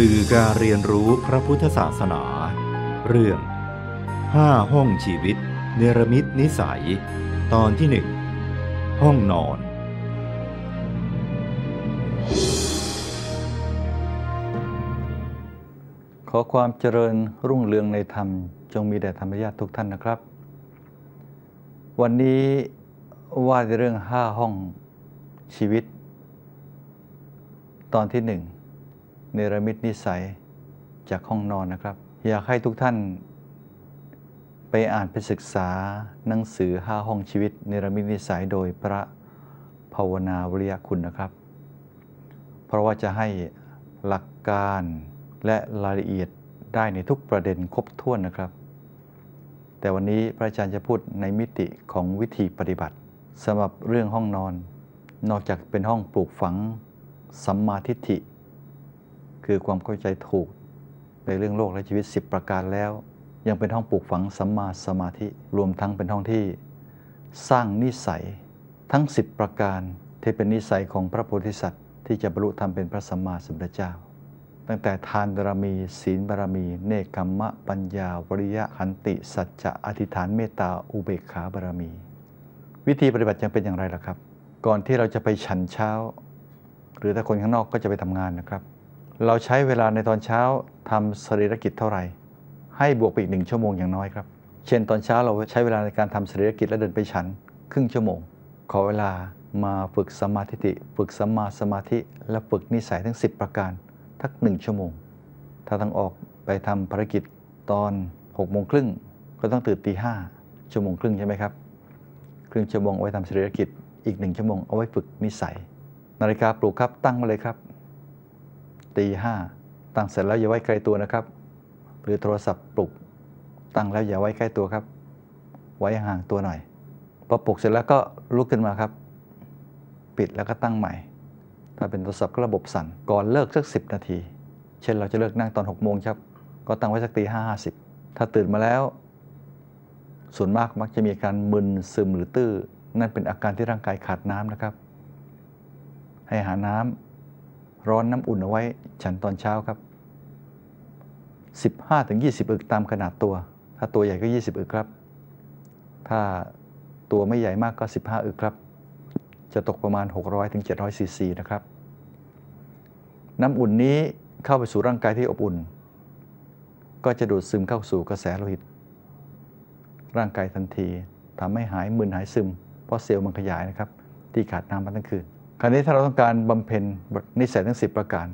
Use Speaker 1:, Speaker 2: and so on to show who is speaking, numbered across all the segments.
Speaker 1: สื่อการเรียนรู้พระพุทธศาสนา เรื่องห้าห้องชีวิต เนรมิตนิสัย ตอนที่หนึ่งห้องนอน
Speaker 2: ขอความเจริญรุ่งเรืองในธรรม จงมีแด่ธรรมญาติทุกท่านนะครับ วันนี้ว่าในเรื่องห้าห้องชีวิต ตอนที่หนึ่ง เนรมิตนิสัยจากห้องนอนนะครับ อยากให้ทุกท่านไปอ่านไปศึกษาหนังสือห้าห้องชีวิต เนรมิตนิสัยโดยพระภาวนาวริยคุณนะครับ เพราะว่าจะให้หลักการและรายละเอียดได้ในทุกประเด็นครบถ้วนนะครับ แต่วันนี้พระอาจารย์จะพูดในมิติของวิธีปฏิบัติสำหรับเรื่องห้องนอน นอกจากเป็นห้องปลูกฝังสัมมาทิฏฐิ คือความเข้าใจถูกในเรื่องโลกและชีวิต 10 ประการแล้ว ยังเป็นห้องปลูกฝังสัมมาสมาธิรวมทั้งเป็นห้องที่ สร้างนิสัยทั้ง 10 ประการที่เป็นนิสัยของพระโพธิสัตว์ ที่จะบรรลุธรรมเป็นพระสัมมาสัมพุทธเจ้า ตั้งแต่ทานบารมี ศีลบารมี เนคขมมะ ปัญญาวริยะขันติสัจจะอธิษฐานเมตตาอุเบกขาบารมี วิธีปฏิบัติยังเป็นอย่างไรล่ะครับ ก่อนที่เราจะไปฉันเช้า หรือถ้าคนข้างนอกก็จะไปทำงานนะครับ เราใช้เวลาในตอนเช้าทำสรีรกิจเท่าไหร่ ให้บวกไปอีกหนึ่งชั่วโมงอย่างน้อยครับ เช่นตอนเช้าเราใช้เวลาในการทำสรีรกิจและเดินไปฉัน ครึ่งชั่วโมง ขอเวลามาฝึกสมาธิิฝึกสัมมาสมาธิ และฝึกนิสัยทั้ง 10 ประการ ทักหนึ่งชั่วโมง ถ้าต้องออกไปทำภารกิจตอน6กโมงครึ่งก็ต้องตื่นตีห้าชั่วโมงครึ่งใช่ไหมครับ ครึ่งชั่วโมงเอาไว้ทำสรีรกิจ อีกหนึ่งชั่วโมงเอาไว้ฝึกนิสัย นาฬิกาปลุกครับตั้งมาเลยครับ ตีห้าตั้งเสร็จแล้วอย่าไว้ใกล้ตัวนะครับ หรือโทรศัพท์ปลุก ตั้งแล้วอย่าไว้ใกล้ตัวครับ ไว้ห่างตัวหน่อยพอปลุกเสร็จแล้วก็ลุกขึ้นมาครับ ปิดแล้วก็ตั้งใหม่ ถ้าเป็นโทรศัพท์ก็ระบบสั่นก่อนเลิกสักสินาที เช่นเราจะเลิกนั่งตอน6กโมงครับ ก็ตั้งไว้สักตีห้าห้าสิบถ้าตื่นมาแล้ว ส่วนมากมักจะมีอาการมึนซึมหรือตื้อ นั่นเป็นอาการที่ร่างกายขาดน้ำนะครับ ให้หาน้ำ ร้อนน้ำอุ่นเอาไว้ ฉันตอนเช้าครับ 15-20 อึกตามขนาดตัว ถ้าตัวใหญ่ก็ 20 อึกครับ ถ้าตัวไม่ใหญ่มากก็ 15 อึกครับ จะตกประมาณ 600-700ซีซีนะครับ น้ำอุ่นนี้เข้าไปสู่ร่างกายที่อบอุ่น ก็จะดูดซึมเข้าสู่กระแสโลหิต ร่างกายทันทีทำให้หายมึนหายซึม เพราะเซลล์มันขยายนะครับ ที่ขาดน้ำมาทั้งคืน ราวนี้ถ้าเราต้องการบำเพ็ญนิสัยทั้ง 10 ประการ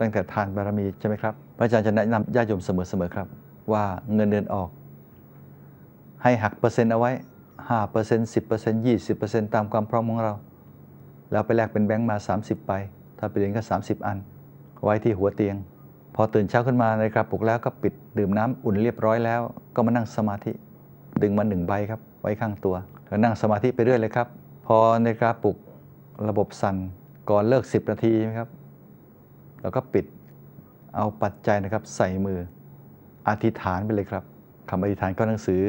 Speaker 2: ตั้งแต่ทานบารมีใช่ไหมครับพระอาจารย์จะแนะนำญาติโยมเสมอๆครับ ว่าเงินเดือนออก ให้หักเปอร์เซ็นต์เอาไว้5เปอร์เซ็นต์10เปอร์เซ็นต์20เปอร์เซ็นต์ตามความพร้อมของเรา แล้วไปแลกเป็นแบงก์มา 30 ไป ถ้าไปเรียนก็ 30 อัน ไว้ที่หัวเตียง พอตื่นเช้าขึ้นมาในกระปุกแล้วก็ปิดดื่มน้ำอุ่นเรียบร้อยแล้ว ก็มานั่งสมาธิ ดึงมาหนึ่งใบครับ ไว้ข้างตัวแล้วนั่งสมาธิไปเรื่อยเลยครับ พอในกระปุก ระบบสั่นก่อนเลิก 10 นาทีใช่ไหมครับ แล้วก็ปิดเอาปัจจัยนะครับ ใส่มืออธิษฐานไปเลยครับคำอธิษฐานก็หนังสือ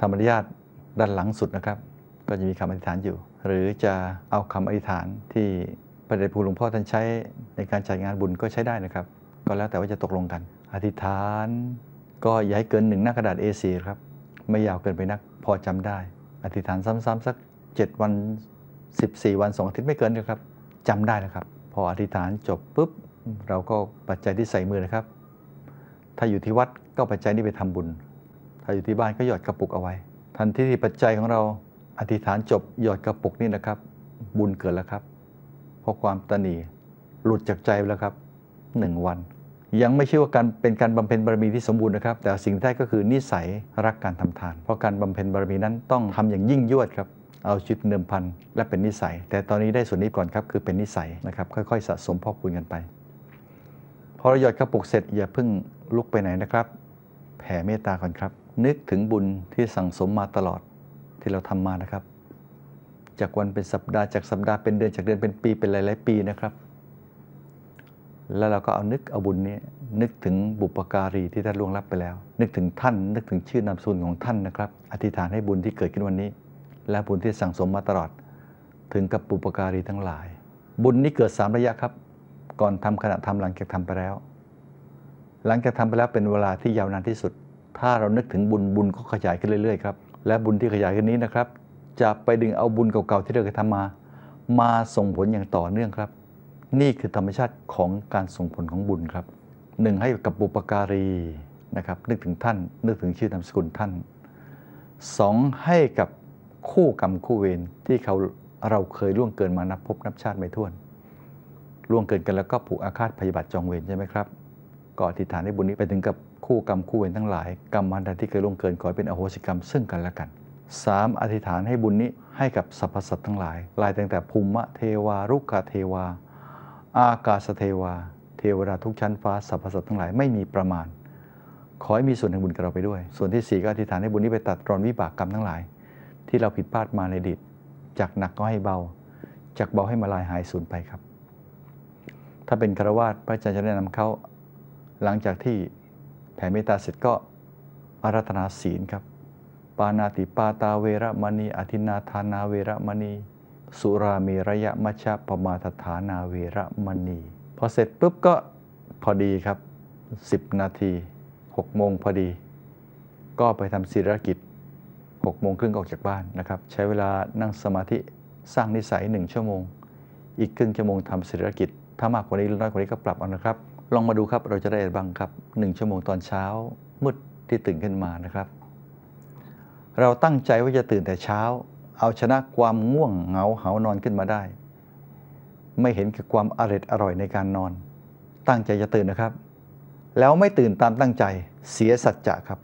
Speaker 2: ธรรมนิยาตด้านหลังสุดนะครับ ก็จะมีคำอธิษฐานอยู่ หรือจะเอาคำอธิษฐานที่พระเดชพระคุณหลวงพ่อท่านใช้ในการจัดงานบุญก็ใช้ได้นะครับ ก็แล้วแต่ว่าจะตกลงกัน อธิษฐานก็อย่าให้เกินหนึ่งหน้ากระดาษ A4 ครับ ไม่ยาวเกินไปนักพอจำได้ อธิษฐานซ้ำๆสัก 7 วัน 14 วัน2องอาทิตย์ไม่เกินนะครับจำได้แล้วครับ พออธิษฐานจบปุ๊บเราก็ปัจจัยที่ใส่มือนะครับ ถ้าอยู่ที่วัดก็ปัจจัยนี้ไปทำบุญ ถ้าอยู่ที่บ้านก็หยอดกระปุกเอาไว้ ทันทีที่ปัจจัยของเราอธิษฐานจบหยอดกระปุกนี่นะครับ บุญเกิดแล้วครับ เพราะความตนีหลุดจากใจไปแล้วครับหนึ่งวัน ยังไม่ใช่ว่าการเป็นการบำเพ็ญบารมีที่สมบูรณ์นะครับ แต่สิ่งที่ได้ก็คือนิสัยรักการทำทาน เพราะการบำเพ็ญบารมีนั้นต้องทำอย่างยิ่งยวดครับ เอาชีวิตเดิมพันและเป็นนิสัย แต่ตอนนี้ได้ส่วนนี้ก่อนครับคือเป็นนิสัยนะครับค่อยๆ สะสมพอกพูนกันไป พอเราหยอดกระปุกเสร็จอย่าเพิ่งลุกไปไหนนะครับ แผ่เมตตาก่อนครับ นึกถึงบุญที่สั่งสมมาตลอดที่เราทำมานะครับ จากวันเป็นสัปดาห์จากสัปดาห์เป็นเดือนจากเดือนเป็นปีเป็นหลาย ๆ ปีนะครับ แล้วเราก็เอานึกเอาบุญนี้นึกถึงบุปการีที่ท่านล่วงลับไปแล้ว นึกถึงท่าน นึกถึงชื่อนามสกุลของท่านนะครับ อธิษฐานให้บุญที่เกิดขึ้นวันนี้ และบุญที่สั่งสมมาตลอด ถึงกับบุปการีทั้งหลาย บุญนี้เกิด3ระยะครับ ก่อนทำขณะทำหลังจากทำไปแล้ว หลังจากทำไปแล้วเป็นเวลาที่ยาวนานที่สุด ถ้าเรานึกถึงบุญบุญก็ขยายขึ้นเรื่อยๆครับและบุญที่ขยายขึ้นนี้นะครับ จะไปดึงเอาบุญเก่าๆที่เราเคยทำมา มาส่งผลอย่างต่อเนื่องครับ นี่คือธรรมชาติของการส่งผลของบุญครับหนึ่งให้กับบุปการีนะครับนึกถึงท่านนึกถึงชื่อนามสกุลท่านสองให้กับ คู่กรรมคู่เวรที่เขาเราเคยล่วงเกินมานับพบนับชาติไม่ถ้วนล่วงเกินกันแล้วก็ผูกอาฆาตพยาบาทจองเวรใช่ไหมครับก็อธิษฐานให้บุญนี้ไปถึงกับคู่กรรมคู่เวรทั้งหลาย กรรมมันใดที่เคยล่วงเกินขอให้เป็นอโหสิกรรมซึ่งกันและกัน 3. อธิษฐานให้บุญนี้ให้กับสรรพสัตว์ทั้งหลายลายตั้งแต่ภูมิเทวารุกขเทวา อากาศเทวา เทวดาทุกชั้นฟ้าสรรพสัตว์ทั้งหลายไม่มีประมาณ ขอให้มีส่วนแห่งบุญกับเราไปด้วย ส่วนที่ 4 ก็อธิษฐานให้บุญนี้ไปตัดรอนวิบากกรรมทั้งหลาย ที่เราผิดพลาดมาในอดีตจากหนักก็ให้เบา จากเบาให้มาลายหายสูญไปครับ ถ้าเป็นคารวาสพระอาจารย์จะแนะนำเขาหลังจากที่แผ่เมตตาเสร็จก็อารัธนาศีลครับ ปานาติปาตาเวรมณีอธินาทานาเวรมณี สุราเมระยะมัชฌะปมาทฐานาเวรมณีพอเสร็จปุ๊บก็พอดีครับ 10 นาที6โมงพอดี ก็ไปทำศิรกิจ 6โมงครึ่งออกจากบ้านนะครับ ใช้เวลานั่งสมาธิสร้างนิสัย 1 ชั่วโมง อีกครึ่งชั่วโมงทำศิรกิจ ถ้ามากกว่านี้หรือน้อยกว่านี้ก็ปรับเอานะครับ ลองมาดูครับเราจะได้อะไรบ้างครับ 1 ชั่วโมงตอนเช้ามืดที่ตื่นขึ้นมานะครับ เราตั้งใจว่าจะตื่นแต่เช้า เอาชนะความง่วงเหงาเหานอนขึ้นมาได้ ไม่เห็นกับความอร่อยอร่อยในการนอน ตั้งใจจะตื่นนะครับ แล้วไม่ตื่นตามตั้งใจเสียสัจจะครับ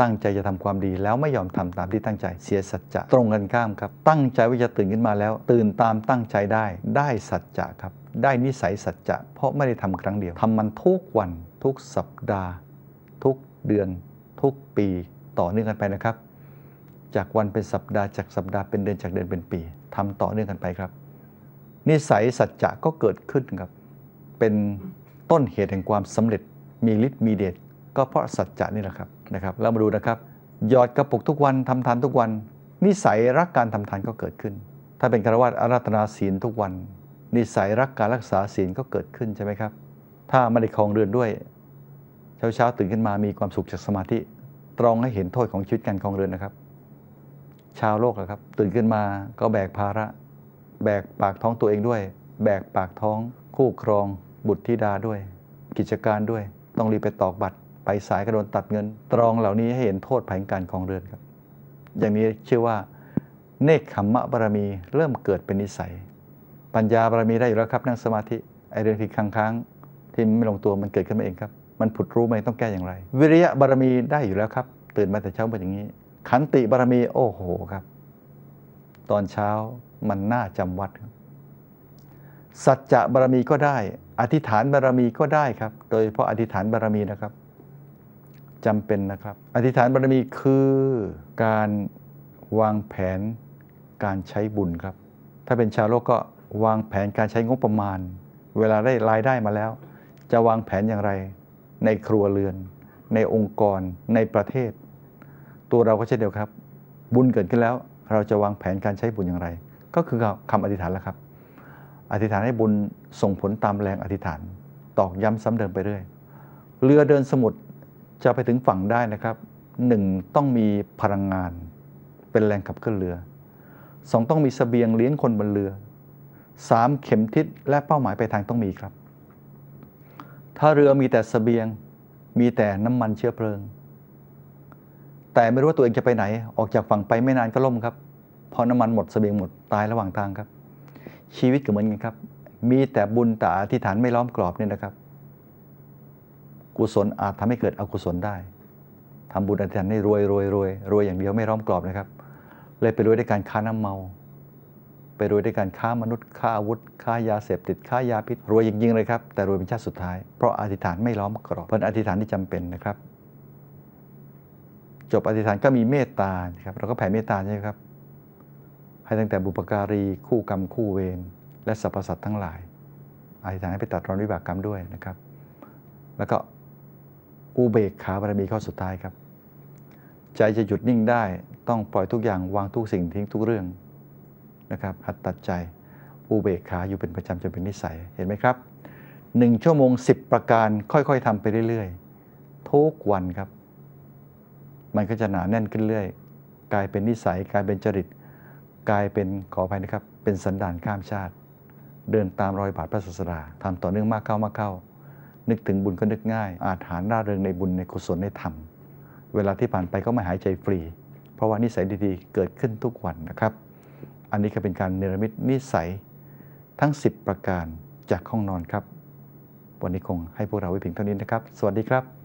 Speaker 2: ตั้งใจจะทำความดี แล้วไม่ยอมทำตามที่ตั้งใจเสียสัจจะตรงกันข้ามครับ ตั้งใจว่าจะตื่นขึ้นมาแล้ว ตื่นตามตั้งใจได้ได้สัจจะครับ ได้นิสัยสัจจะเพราะไม่ได้ทำครั้งเดียวทำมันทุกวันทุกสัปดาห์ ทุกเดือน ทุกปีต่อเนื่องกันไปนะครับ จากวันเป็นสัปดาห์จากสัปดาห์เป็นเดือนจากเดือนเป็นปีทำต่อเนื่องกันไปครับ นิสัยสัจจะก็เกิดขึ้นครับเป็นต้นเหตุแห่งความสำเร็จมีฤทธิ์มีเดช ก็เพราะสัจจะนี่แหละครับนะครับเรามาดูนะครับ หยอดกระปุกทุกวันทำทานทุกวัน นิสัยรักการทำทานก็เกิดขึ้น ถ้าเป็นคารวะอาราธนาศีลทุกวัน นิสัยรักการรักษาศีลก็เกิดขึ้นใช่ไหมครับ ถ้าไม่ได้คลองเรือนด้วย เช้าเช้าตื่นขึ้นมามีความสุขจากสมาธิ ตรองให้เห็นโทษของชีวิตการคลองเรือนนะครับ ชาวโลกครับ ตื่นขึ้นมาก็แบกภาระ แบกปากท้องตัวเองด้วย แบกปากท้อง คู่ครอง บุตรธิดาด้วย กิจการด้วย ต้องรีบไปตอกบัตร ไปสายกระโดนตัดเงิน ตรองเหล่านี้ให้เห็นโทษภัยการคลองเรือนครับ อย่างนี้ชื่อว่า เนคขมมะบารมีเริ่มเกิดเป็นนิสัย ปัญญาบารมีได้อยู่แล้วครับนั่งสมาธิไอเรื่องที่ค้างๆที่ไม่ลงตัวมันเกิดขึ้นมาเองครับ มันผุดรู้มาเองต้องแก้อย่างไร วิริยะบารมีได้อยู่แล้วครับ ตื่นมาแต่เช้าเป็นอย่างนี้ ขันติบารมีโอ้โหครับ ตอนเช้ามันน่าจำวัดครับสัจจะบารมีก็ได้ อธิษฐานบารมีก็ได้ครับ โดยเฉพาะอธิษฐานบารมีนะครับ จำเป็นนะครับ อธิษฐานบารมีคือการวางแผนการใช้บุญครับ ถ้าเป็นชาวโลกก็วางแผนการใช้งบประมาณ เวลาได้รายได้มาแล้ว จะวางแผนอย่างไร ในครัวเรือน ในองค์กร ในประเทศ ตัวเราก็เช่นเดียวครับ บุญเกิดขึ้นแล้ว เราจะวางแผนการใช้บุญอย่างไร ก็คือคำอธิษฐานแล้วครับ อธิษฐานให้บุญส่งผลตามแรงอธิษฐาน ตอกย้ำซ้ำเดิมไปเรื่อย เรือเดินสมุทร จะไปถึงฝั่งได้นะครับหนึ่งต้องมีพลังงาน เป็นแรงขับเคลื่อนเรือสองต้องมีเสบียงเลี้ยงคนบนเรือสามเข็มทิศและเป้าหมายไปลายทางต้องมีครับ ถ้าเรือมีแต่เสบียง มีแต่น้ำมันเชื้อเพลิง แต่ไม่รู้ว่าตัวเองจะไปไหน ออกจากฝั่งไปไม่นานก็ล่มครับพราะน้ำมันหมดเสบียงหมดตายระหว่างทางครับ ชีวิตก็เหมือนกันครับ มีแต่บุญแต่อธิษฐานไม่ล้อมกรอบเนี่ยนะครับ กุศลอาจทำให้เกิดอกุศลได้ทำบุญอธิษฐานให้รวยรวยรวยรวยอย่างเดียวไม่ล้อมกรอบนะครับ เลยไปรวยด้วยการค้าน้ำเมา ไปรวยด้วยการค้ามนุษย์ค้าอาวุธค้ายาเสพติดค้ายาพิษรวยจริงๆเลยครับ แต่รวยเป็นชาติสุดท้ายเพราะอธิษฐานไม่ล้อมกรอบเพราะอธิษฐานที่จำเป็นนะครับ จบอธิษฐานก็มีเมตตาครับเราก็แผ่เมตตาใช่ไหมครับให้ตั้งแต่บุปการีคู่กรรมคู่เวรและสรรพสัตว์ทั้งหลายอธิษฐานให้ไปตัดรอนวิบากกรรมด้วยนะครับ แล้วก็ อุเบกขาบารมีข้อสุดท้ายครับ ใจจะหยุดนิ่งได้ต้องปล่อยทุกอย่างวางทุกสิ่งทิ้งทุกเรื่องนะครับหัดตัดใจอุเบกขาอยู่เป็นประจำจนเป็นนิสัยเห็นไหมครับ 1 ชั่วโมง 10 ประการค่อยๆทำไปเรื่อยๆ ทุกวันครับ มันก็จะหนาแน่นขึ้นเรื่อยกลายเป็นนิสัยกลายเป็นจริต กลายเป็นขออภัยนะครับ เป็นสันดานข้ามชาติ เดินตามรอยบาทพระศาสดาทำต่อเนื่องมากเข้ามากเข้า นึกถึงบุญก็นึกง่าย อาจหานร่าเริงในบุญในกุศลในธรรม เวลาที่ผ่านไปก็ไม่หายใจฟรี เพราะว่านิสัยดีๆ เกิดขึ้นทุกวันนะครับ อันนี้ก็เป็นการเนรมิตนิสัยทั้ง 10 ประการจากห้องนอนครับ วันนี้คงให้พวกเราไว้เพียงเท่านี้นะครับ สวัสดีครับ